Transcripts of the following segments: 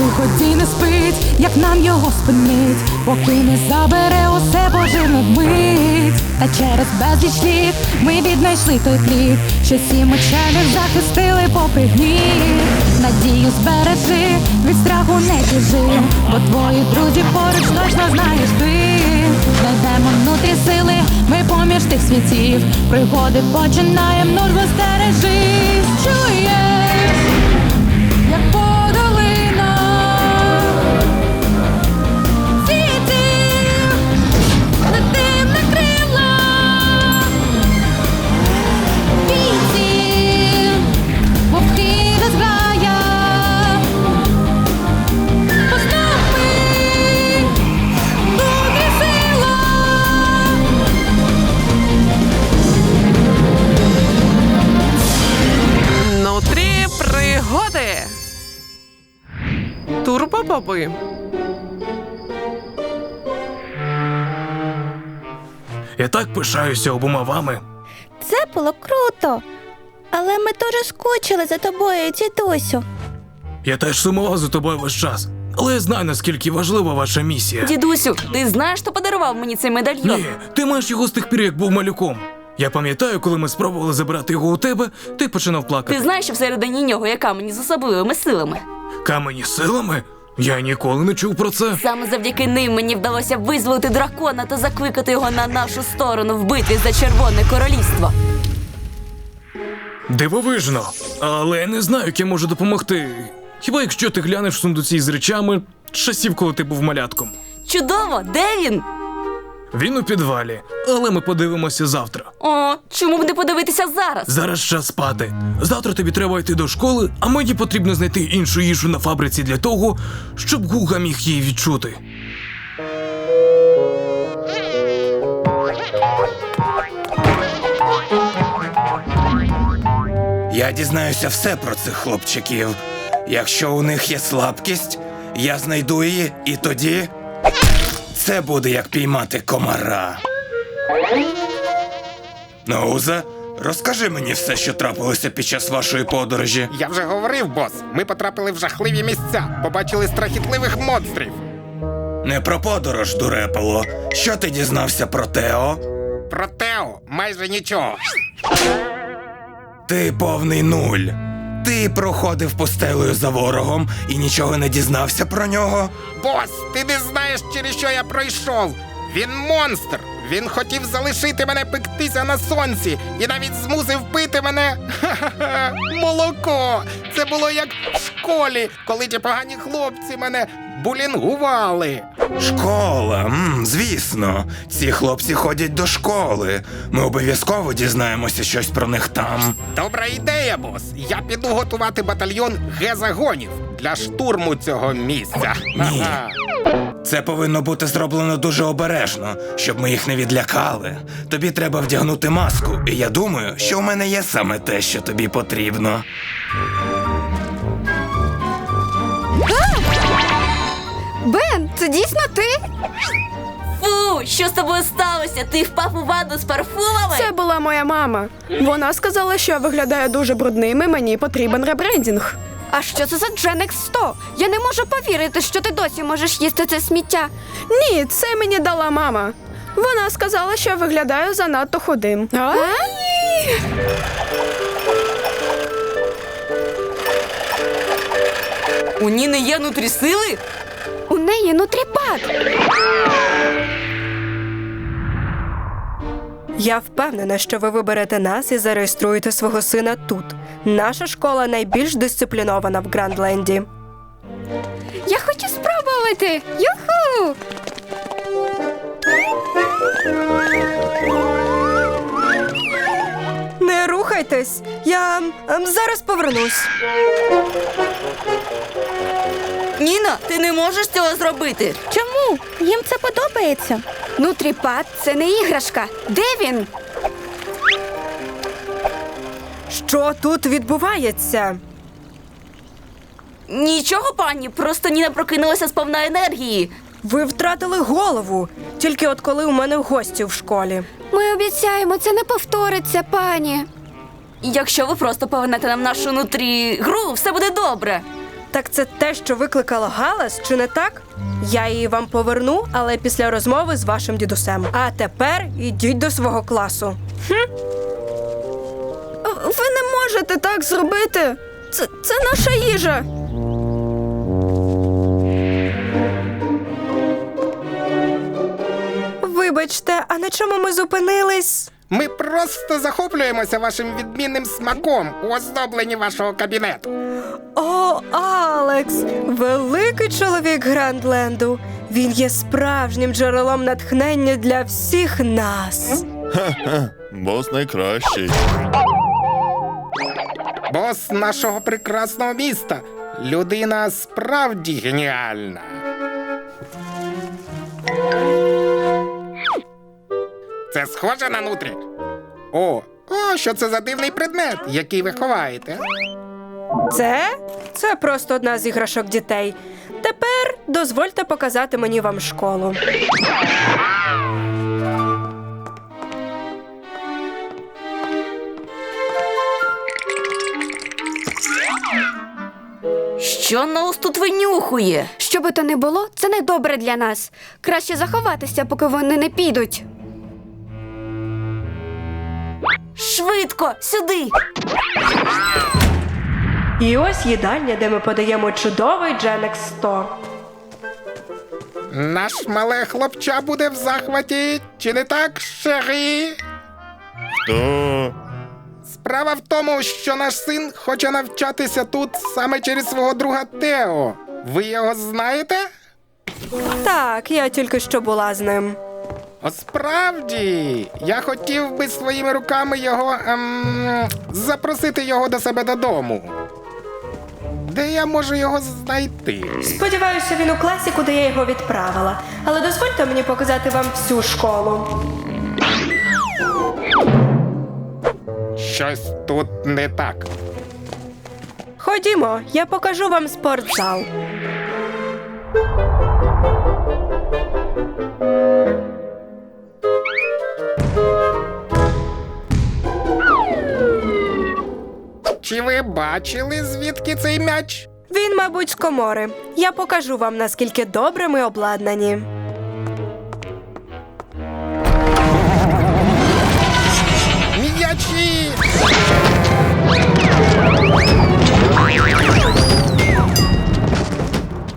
Лиходій не спить, як нам його спинить, поки не забере усе божевну мить. Та через безліч літ ми віднайшли той плід, що сім очелів захистили попри гнів. Надію збережи, від страху не біжи, бо твої друзі поруч точно знаєш ти. Знайдемо внутрі сили, ми поміж тих світів. Пригоди починаєм, нуль застережись, чуєш, пишаюся обома вами. Це було круто. Але ми дуже скучили за тобою, дідусю. Я теж сумував за тобою весь час. Але я знаю, наскільки важлива ваша місія. Дідусю, ти знаєш, хто подарував мені цей медальйон? Ні, ти маєш його з тих пір, як був малюком. Я пам'ятаю, коли ми спробували забрати його у тебе, ти починав плакати. Ти знаєш, що всередині нього яка мені з особливими силами. Камені силами? Я ніколи не чув про це. Саме завдяки ним мені вдалося визволити дракона та закликати його на нашу сторону в битві за червоне королівство. Дивовижно. Але не знаю, як я можу допомогти. Хіба якщо ти глянеш в сундуці з речами часів, коли ти був малятком? Чудово, де він? Він у підвалі, але ми подивимося завтра. О, чому б не подивитися зараз? Зараз час спати. Завтра тобі треба йти до школи, а мені потрібно знайти іншу їжу на фабриці для того, щоб Гуга міг її відчути. Я дізнаюся все про цих хлопчиків. Якщо у них є слабкість, я знайду її, і тоді це буде як піймати комара. Ноуза, розкажи мені все, що трапилося під час вашої подорожі. Я вже говорив, бос. Ми потрапили в жахливі місця, побачили страхітливих монстрів. Не про подорож, дурепало. Що ти дізнався про Тео? Про Тео майже нічого. Ти повний нуль. Ти проходив пустелею за ворогом і нічого не дізнався про нього? Бос, ти не знаєш, через що я пройшов. Він монстр. Він хотів залишити мене пектися на сонці і навіть змусив пити мене ха-ха-ха, молоко. Це було як в школі, коли ті погані хлопці мене булінгували. Школа, м, звісно. Ці хлопці ходять до школи. Ми обов'язково дізнаємося щось про них там. Добра ідея, бос. Я піду готувати батальйон Г-загонів для штурму цього місця. Ні. Це повинно бути зроблено дуже обережно, щоб ми їх не відлякали. Тобі треба вдягнути маску, і я думаю, що у мене є саме те, що тобі потрібно. Бен, це дійсно ти? Фу, що з тобою сталося? Ти впав у ванну з парфумами? Це була моя мама. Вона сказала, що я виглядаю дуже брудним і мені потрібен ребрендінг. А що це за Дженекс 100? Я не можу повірити, що ти досі можеш їсти це сміття. Ні, це мені дала мама. Вона сказала, що я виглядаю занадто худим. А? У Ніни є нутрі сили? Неї нутріпад. Я впевнена, що ви виберете нас і зареєструєте свого сина тут. Наша школа найбільш дисциплінована в Грандленді. Я хочу спробувати. Юху! Не рухайтесь, я ем, зараз повернусь. Ніна, ти не можеш цього зробити. Чому? Їм це подобається. Нутріпад це не іграшка. Де він? Що тут відбувається? Нічого, пані, просто Ніна прокинулася з повна енергії. Ви втратили голову, тільки от коли у мене гості в школі. Ми обіцяємо, це не повториться, пані. якщо ви просто повернете нам нашу нутрі гру, все буде добре. Так це те, що викликало галас, чи не так? Я її вам поверну, але після розмови з вашим дідусем. А тепер ідіть до свого класу. Ви не можете так зробити. Це, це наша їжа. Вибачте, а на чому ми зупинились? Ми просто захоплюємося вашим відмінним смаком у оздобленні вашого кабінету. О, Алекс, великий чоловік Грандленду. Він є справжнім джерелом натхнення для всіх нас. Бос найкращий. Бос нашого прекрасного міста. Людина справді геніальна. Це схоже на нутрі. О, о, що це за дивний предмет, який ви ховаєте? Це? Це просто одна з іграшок дітей. Тепер дозвольте показати мені вам школу. Що Ноус тут винюхує? Що би то не було, це не добре для нас. Краще заховатися, поки вони не підуть. Швидко, сюди! І ось їдальня, де ми подаємо чудовий Дженекс 100. Наш мале хлопча буде в захваті, чи не так, Шері? То Справа в тому, що наш син хоче навчатися тут саме через свого друга Тео. Ви його знаєте? Так, я тільки що була з ним. О, справді, я хотів би своїми руками його ем, запросити його до себе додому. Де я можу його знайти? Сподіваюся, він у класі, куди я його відправила. Але дозвольте мені показати вам всю школу. Щось тут не так. Ходімо, я покажу вам спортзал. Чи ви бачили, звідки цей м'яч? Він, мабуть, з комори. Я покажу вам, наскільки добре ми обладнані. М'ячі!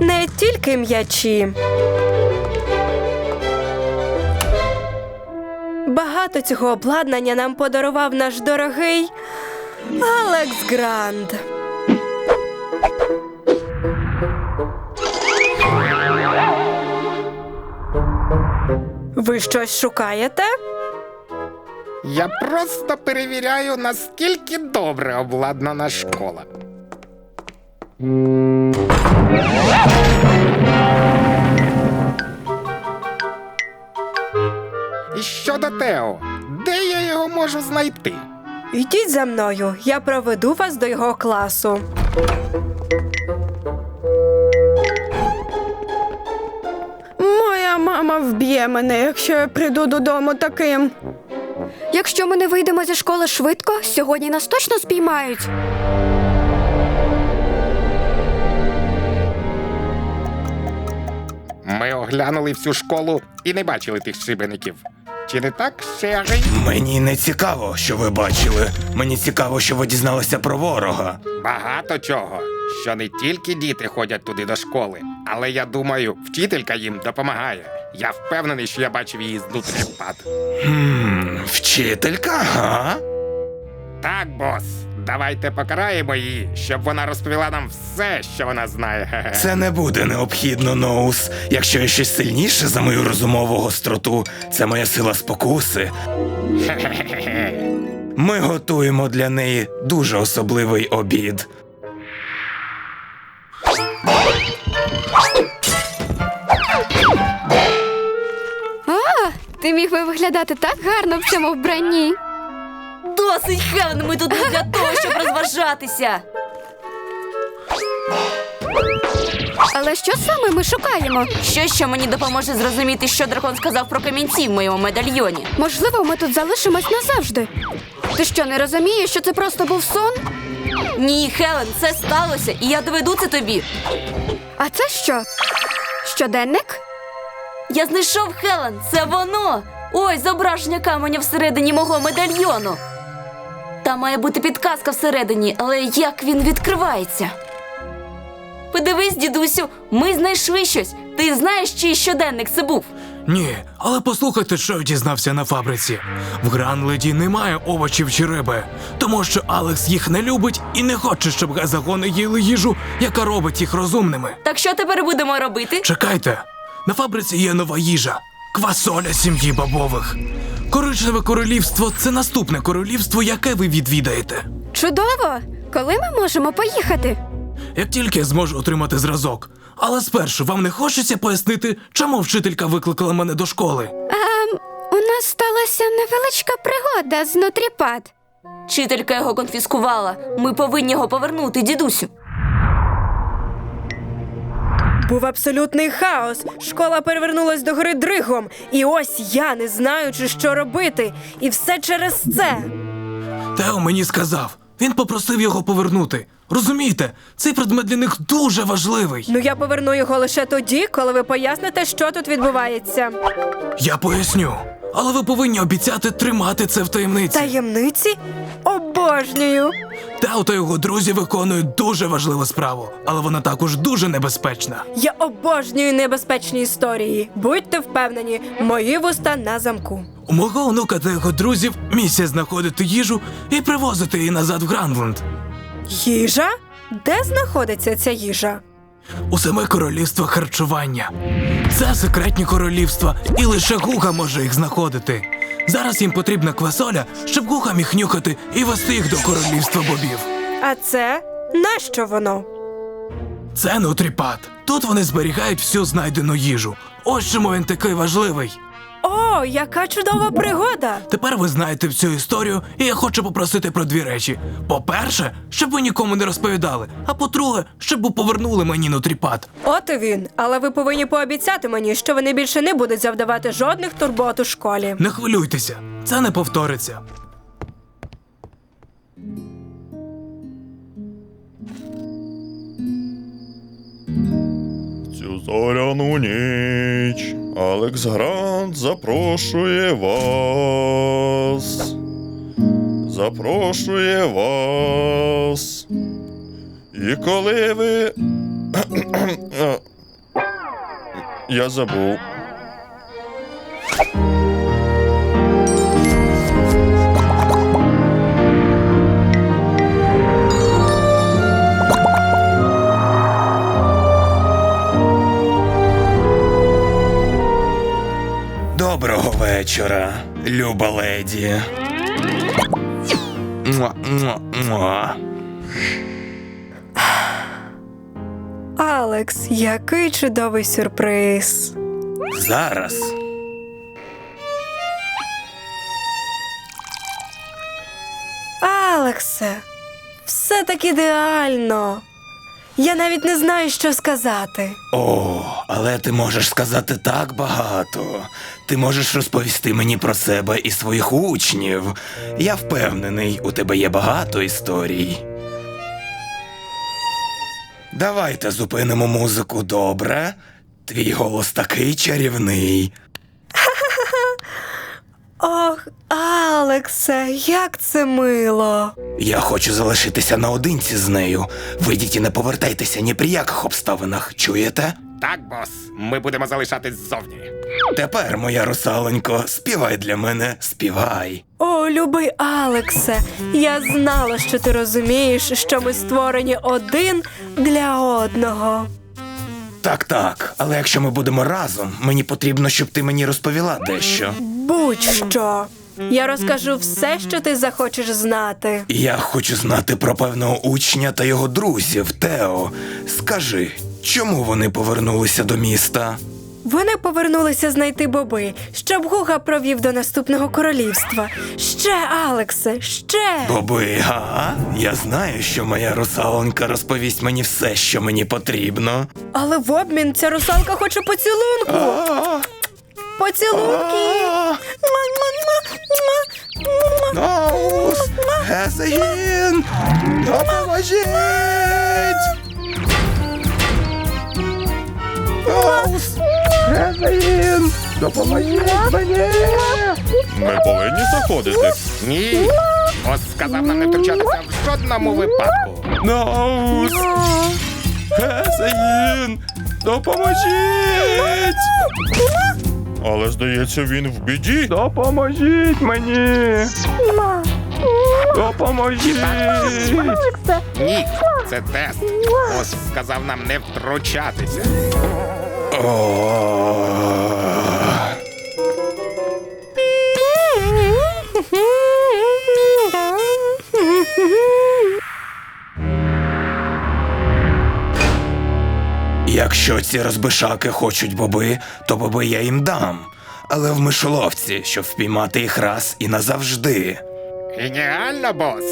Не тільки м'ячі. Багато цього обладнання нам подарував наш дорогий Алекс Гранд. Ви щось шукаєте? Я просто перевіряю, наскільки добре обладнана школа. І щодо Тео, де я його можу знайти? Йдіть за мною, я проведу вас до його класу. Моя мама вб'є мене, якщо я прийду додому таким. Якщо ми не вийдемо зі школи швидко, сьогодні нас точно спіймають. Ми оглянули всю школу і не бачили тих шибеників. Чи не так, Шері? Мені не цікаво, що ви бачили. Мені цікаво, що ви дізналися про ворога. Багато чого. Що не тільки діти ходять туди до школи, але я думаю, вчителька їм допомагає. Я впевнений, що я бачив її знутрі пад. Хм, вчителька, га? Так, бос, давайте покараємо її, щоб вона розповіла нам все, що вона знає. Це не буде необхідно, Ноус. Якщо є щось сильніше за мою розумову гостроту, це моя сила спокуси. Ми готуємо для неї дуже особливий обід. Ти міг би виглядати так гарно в цьому вбранні. Досить Хелен, ми тут не для того, щоб розважатися. Але що саме ми шукаємо? Що що мені допоможе зрозуміти, що дракон сказав про камінці в моєму медальйоні? Можливо, ми тут залишимось назавжди. Ти що, не розумієш, що це просто був сон? Ні, Хелен, це сталося, і я доведу це тобі. А це що? Щоденник? Я знайшов Хелен, це воно. Ось зображення каменя всередині мого медальйону. Там має бути підказка всередині, але як він відкривається? Подивись, дідусю, ми знайшли щось. Ти знаєш, чий щоденник це був? Ні, але послухайте, що я дізнався на фабриці. В Гранледі немає овочів чи риби, тому що Алекс їх не любить і не хоче, щоб газагони їли їжу, яка робить їх розумними. Так що тепер будемо робити? Чекайте, на фабриці є нова їжа квасоля сім'ї бобових. Коричневе королівство це наступне королівство, яке ви відвідаєте. Чудово! Коли ми можемо поїхати? Як тільки я зможу отримати зразок. Але спершу вам не хочеться пояснити, чому вчителька викликала мене до школи. Ем, у нас сталася невеличка пригода з нутріпад. Вчителька його конфіскувала. Ми повинні його повернути, дідусю. Був абсолютний хаос. Школа перевернулась до гори дригом. І ось я, не знаючи, що робити. І все через це. Тео мені сказав. Він попросив його повернути. Розумієте, цей предмет для них дуже важливий. Ну я поверну його лише тоді, коли ви поясните, що тут відбувається. Я поясню. Але ви повинні обіцяти тримати це в таємниці. Таємниці? Обожнюю. Тео та його друзі виконують дуже важливу справу, але вона також дуже небезпечна. Я обожнюю небезпечні історії. Будьте впевнені, мої вуста на замку. У мого онука та його друзів місія знаходити їжу і привозити її назад в Гранленд. Їжа? Де знаходиться ця їжа? У саме королівство харчування. Це секретні королівства, і лише Гуга може їх знаходити. Зараз їм потрібна квасоля, щоб Гуга міг нюхати і вести їх до королівства бобів. А це нащо воно? Це нутріпад. Тут вони зберігають всю знайдену їжу. Ось чому він такий важливий. О, яка чудова пригода! Тепер ви знаєте всю історію, і я хочу попросити про дві речі: по-перше, щоб ви нікому не розповідали, а по-друге, щоб ви повернули мені нутріпад. От і він. Але ви повинні пообіцяти мені, що вони більше не будуть завдавати жодних турбот у школі. Не хвилюйтеся, це не повториться. Зоряну ніч Алекс Грант запрошує вас. Запрошує вас. І коли ви. Я забув. Доброго вечора, люба леді. Муа, муа, муа. Алекс, який чудовий сюрприз. Зараз. Алексе, все так ідеально. Я навіть не знаю, що сказати. О, але ти можеш сказати так багато. Ти можеш розповісти мені про себе і своїх учнів. Я впевнений, у тебе є багато історій. Давайте зупинимо музику добре. Твій голос такий чарівний. Алексе, як це мило. Я хочу залишитися наодинці з нею. Вийдіть і не повертайтеся ні при яких обставинах, чуєте? Так, бос, ми будемо залишатись ззовні. Тепер, моя русаленько, співай для мене, співай. О, любий Алексе, я знала, що ти розумієш, що ми створені один для одного. Так, так, але якщо ми будемо разом, мені потрібно, щоб ти мені розповіла дещо. Будь-що. Я розкажу все, що ти захочеш знати. Я хочу знати про певного учня та його друзів, Тео. Скажи, чому вони повернулися до міста? Вони повернулися знайти боби, щоб Гуга провів до наступного королівства. Ще, Алексе, ще. Боби, га? Я знаю, що моя русалонька розповість мені все, що мені потрібно. Але в обмін ця русалка хоче поцілунку. Поцілунки. Муа-муа-муа-муа-муа. а, ус. Гесегін! Допоможіть! Оус! Гесегін! Допоможіть мені! Ми повинні заходити. Ні. Бос сказав нам не втручатися в жодному випадку. Ноус! Гесегін! Допоможіть! Але здається, він в біді. Допоможіть мені! Допоможіть! Ні, це тест. Ось сказав нам не втручатися. Якщо ці розбишаки хочуть боби, то боби я їм дам. Але в мишоловці, щоб впіймати їх раз і назавжди. Геніально, бос!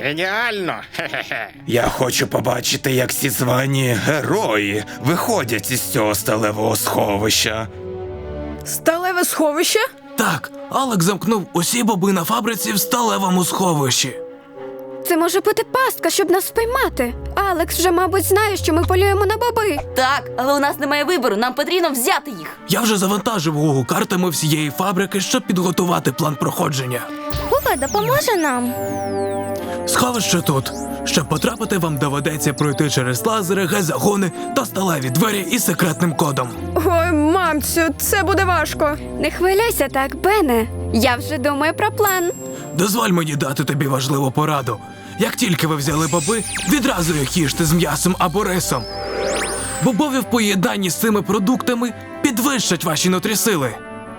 Геніально! Хе-хе-хе. Я хочу побачити, як ці звані герої виходять із цього сталевого сховища. Сталеве сховище? Так, Алек замкнув усі боби на фабриці в сталевому сховищі. Це може бути пастка, щоб нас спіймати. Алекс вже, мабуть, знає, що ми полюємо на боби. Так, але у нас немає вибору, нам потрібно взяти їх. Я вже завантажив Гугу картами всієї фабрики, щоб підготувати план проходження. Гуга допоможе нам. Сховище тут. Щоб потрапити, вам доведеться пройти через лазери, гезагони та сталеві двері із секретним кодом. Ой, мамцю, це буде важко. Не хвиляйся так, Бене. Я вже думаю про план. Дозволь мені дати тобі важливу пораду. Як тільки ви взяли боби, відразу їх їжте з м'ясом або рисом. Бобові в поєднанні з цими продуктами підвищать ваші нутрісили.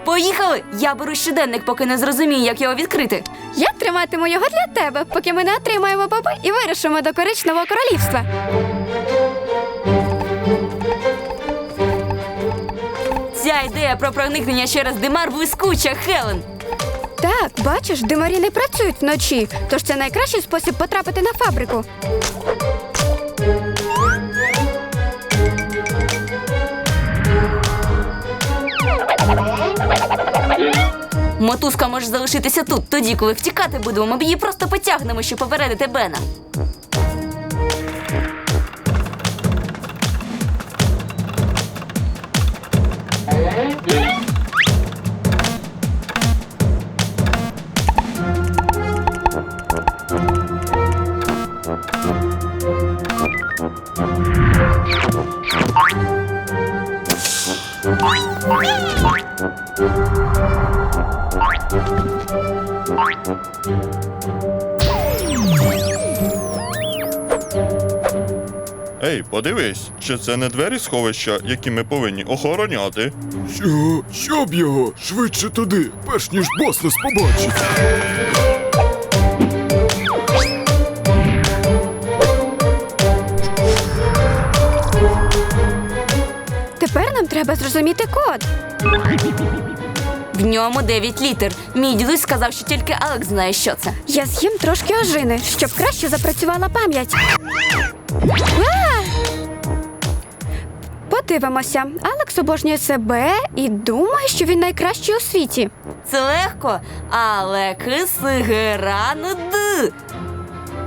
Поїхали! Я беру щоденник, поки не зрозумію, як його відкрити. Я триматиму його для тебе, поки ми не отримаємо боби і вирушимо до коричневого королівства. Ця ідея про проникнення через димар блискуча, Хелен. Так, бачиш, димарі не працюють вночі, тож це найкращий спосіб потрапити на фабрику. Мотузка може залишитися тут. Тоді, коли втікати будемо, ми її просто потягнемо, щоб попередити Бена. Ей, подивись, чи це не двері сховища, які ми повинні охороняти? Що? Щоб його? Швидше туди, перш ніж бос нас побачить. Тепер нам треба зрозуміти код. В ньому 9 літер. Мій дідусь сказав, що тільки Алекс знає, що це. Я з'їм трошки ожини, щоб краще запрацювала пам'ять. А! Подивимося. Алекс обожнює себе і думає, що він найкращий у світі. Це легко. Алекс Гранд.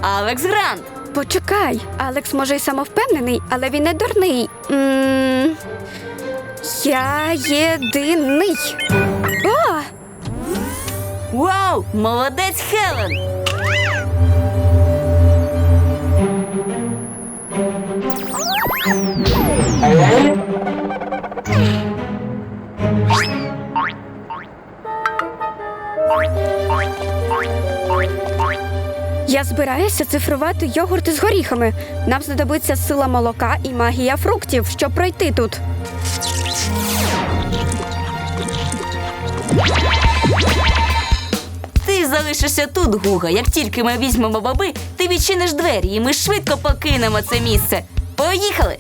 Алекс Грант. Почекай, Алекс може й самовпевнений, але він не дурний. м я єдиний. Вау! Молодець Хелен! Я збираюся цифрувати йогурти з горіхами. Нам знадобиться сила молока і магія фруктів, щоб пройти тут. Залишишся тут, Гуга. Як тільки ми візьмемо баби, ти відчиниш двері, і ми швидко покинемо це місце. Поїхали!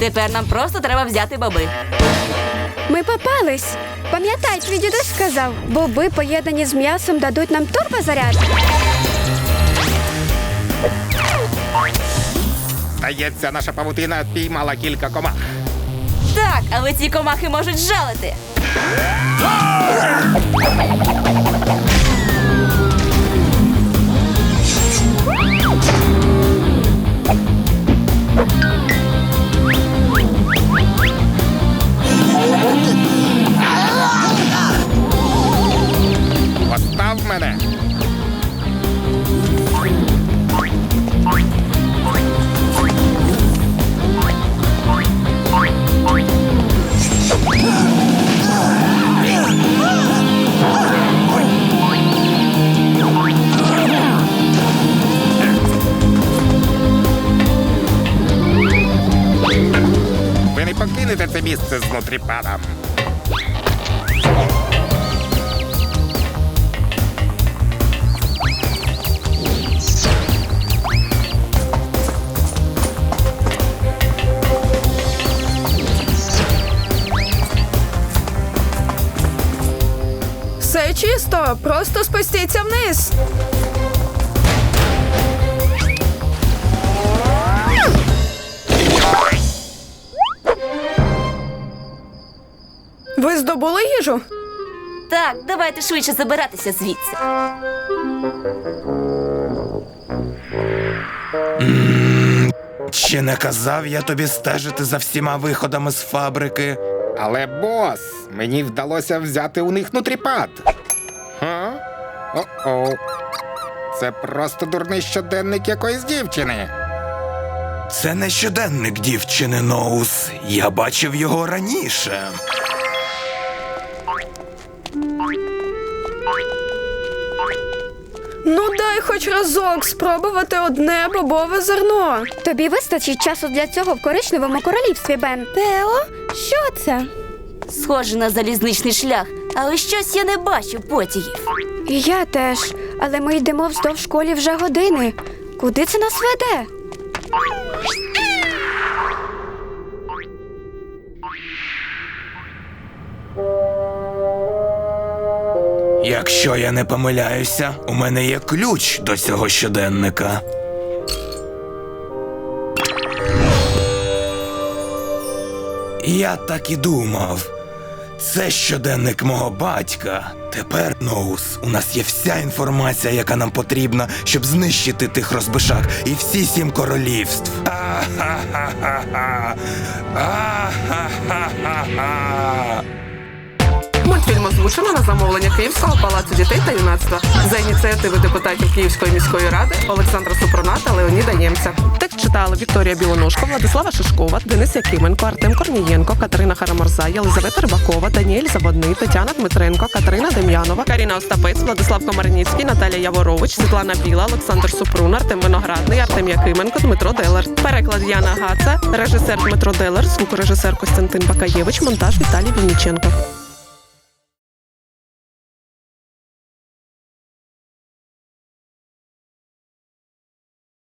Тепер нам просто треба взяти баби. Ми попались. Пам'ятай, твій дідусь сказав, боби поєднані з м'ясом дадуть нам турбозаряд. Здається, наша павутина піймала кілька комах. Так, але ці комахи можуть жалити. Постав мене. Це місце. Все чисто, просто спустіться вниз. Ви здобули їжу? Так, давайте швидше забиратися звідси. Чи не казав я тобі стежити за всіма виходами з фабрики? Але бос, мені вдалося взяти у них нутріпад. Га? О-о. Це просто дурний щоденник якоїсь дівчини. Це не щоденник дівчини Ноус. Я бачив його раніше. Ну дай хоч разок спробувати одне бобове зерно. Тобі вистачить часу для цього в коричневому королівстві, Бен. Тео, що це? Схоже на залізничний шлях, але щось я не бачу потягів. І я теж. Але ми йдемо вздовж школі вже години. Куди це нас веде? Якщо я не помиляюся, у мене є ключ до цього щоденника. Я так і думав. Це щоденник мого батька. Тепер, Ноус, у нас є вся інформація, яка нам потрібна, щоб знищити тих розбишак і всі сім королівств. А-ха-ха-ха-ха! А-ха-ха-ха-ха! Мультфільм озвучено на замовлення Київського палацу дітей та юнацтва за ініціативи депутатів Київської міської ради Олександра Супрона та Леоніда Нємця. Текст читали Вікторія Білоножко, Владислава Шишкова, Денис Якименко, Артем Корнієнко, Катерина Хараморза, Єлизавета Рибакова, Даніель Заводний, Тетяна Дмитренко, Катерина Дем'янова, Каріна Остапець, Владислав Комарницький, Наталія Яворович, Світлана Біла, Олександр Супрун, Артем Виноградний, Артем Якименко, Дмитро Делер. Переклад Яна Гаца, режисер Дмитро Делер, звукорежисер Костянтин Бакаєвич, монтаж Віталій Вінниченко.